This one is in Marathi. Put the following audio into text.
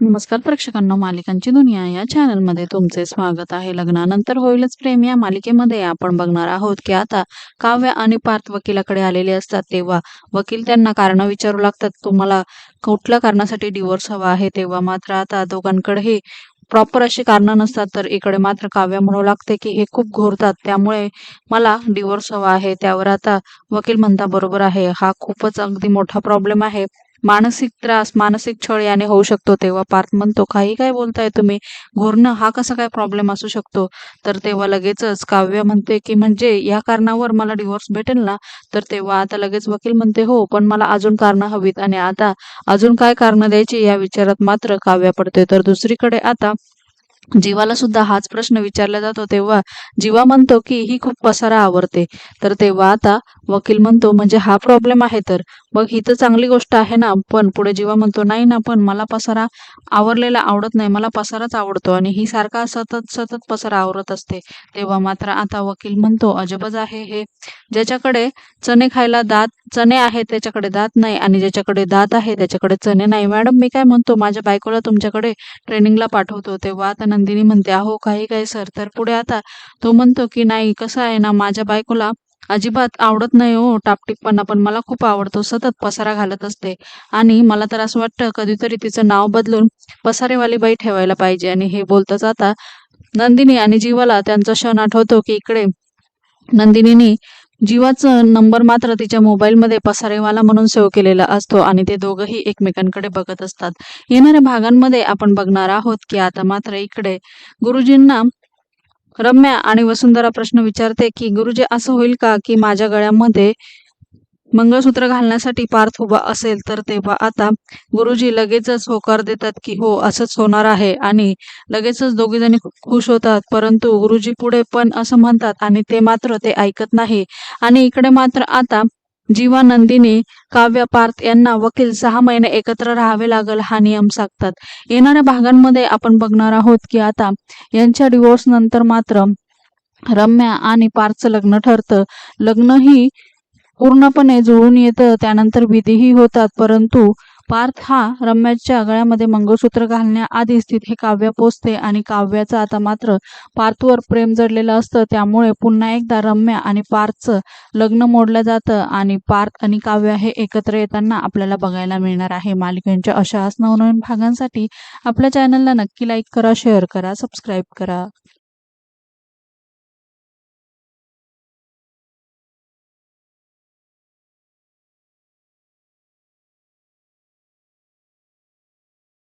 नमस्कार प्रेक्षकांना मालिकांची दुनिया या चॅनलमध्ये तुमचे स्वागत आहे. लग्नानंतर होईलच प्रेम या मालिकेमध्ये. आपण बघणार आहोत की आता काव्य आणि पार्थ वकिलाकडे आलेले असतात. तेव्हा वकील त्यांना कारण विचारू लागतात. तुम्हाला कुठल्या कारणासाठी डिवोर्स हवा आहे? तेव्हा मात्र आता दोघांकडेही प्रॉपर अशी कारणं नसतात. तर इकडे मात्र काव्य म्हणू लागते की हे खूप घोरतात. त्यामुळे मला डिवोर्स हवा आहे. त्यावर आता वकील म्हणता बरोबर आहे. हा खूपच अगदी मोठा प्रॉब्लेम आहे. मानसिक त्रास मानसिक छळ याने होऊ शकतो तेव्हा. पार्थ म्हणतो काही काय बोलताय तुम्ही? घोरणं हा कसा काय प्रॉब्लेम असू शकतो? तर तेव्हा लगेचच काव्य म्हणते की म्हणजे या कारणावर मला डिवोर्स भेटेल ना? तर तेव्हा आता लगेच वकील म्हणते हो पण मला अजून कारणं हवीत आणि आता अजून काय कारणं द्यायची? या विचारात मात्र काव्य पडते. तर दुसरीकडे आता जीवाला सुद्धा हाच प्रश्न विचारला जातो. तेव्हा जीवा म्हणतो की ही खूप पसारा आवडते तर तेव्हा आता वकील म्हणतो म्हणजे हा प्रॉब्लेम आहे तर मग ही तर चांगली गोष्ट आहे ना पण पुढे जेव्हा म्हणतो नाही ना पण मला पसारा आवरलेला आवडत नाही मला पसाराच आवडतो. आणि ही सारखा सतत सतत पसारा आवरत असते. तेव्हा मात्र आता वकील म्हणतो अजबच आहे हे. ज्याच्याकडे चणे खायला दात चणे आहेत त्याच्याकडे दात नाही आणि ज्याच्याकडे दात आहे त्याच्याकडे चणे नाही. मॅडम मी काय म्हणतो माझ्या बायकोला तुमच्याकडे ट्रेनिंगला पाठवतो. तेव्हा आता नंदिनी म्हणते अहो काही काही सर तर पुढे आता. तो म्हणतो की नाही कसं आहे ना माझ्या बायकोला अजिबात आवडत नाही हो टापटीपणा पण मला खूप आवडतो सतत पसारा घालत असते. आणि मला तर असं वाटतं कधीतरी तिचं नाव बदलून पसारेवाली बाई ठेवायला पाहिजे. आणि हे बोलताच आता नंदिनी आणि जीवाला त्यांचा क्षण आठवतो की इकडे नंदिनीनी जीवाचं नंबर मात्र तिच्या मोबाईलमध्ये पसारेवाला म्हणून सेव्ह केलेला असतो आणि ते दोघंही एकमेकांकडे बघत असतात. येणाऱ्या भागांमध्ये आपण बघणार आहोत की आता मात्र इकडे गुरुजींना रम्या आणि वसुंधरा प्रश्न विचारते की गुरुजी असं होईल का की माझ्या गळ्यामध्ये मंगळसूत्र घालण्यासाठी पार्थ उभा असेल तर तेव्हा आता गुरुजी लगेचच होकार देतात की हो असंच होणार आहे आणि लगेचच दोघे जणी खुश होतात. परंतु गुरुजी पुढे पण असं म्हणतात आणि ते मात्र ते ऐकत नाही. आणि इकडे मात्र आता जीवानंदिनी काव्य पार्थ यांना वकील सहा महिने एकत्र राहावे लागल हा नियम सांगतात. येणाऱ्या भागांमध्ये आपण बघणार आहोत की आता यांच्या डिवोर्स नंतर मात्र रम्या आणि पार्थचं लग्न ठरतं. लग्नही पूर्णपणे जुळून येतं त्यानंतर विधीही होतात परंतु पार्थ हा रम्याच्या गळ्यामध्ये मंगळसूत्र घालण्याआधीच तिथे काव्य पोचते आणि काव्याचं आता मात्र पार्थवर प्रेम जडलेलं असतं. त्यामुळे पुन्हा एकदा रम्या आणि पार्थचं लग्न मोडलं जातं आणि पार्थ आणि काव्य हे एकत्र येताना आपल्याला बघायला मिळणार आहे. मालिकांच्या अशाच नवनवीन भागांसाठी आपल्या चॅनलला नक्की लाईक करा शेअर करा सबस्क्राईब करा.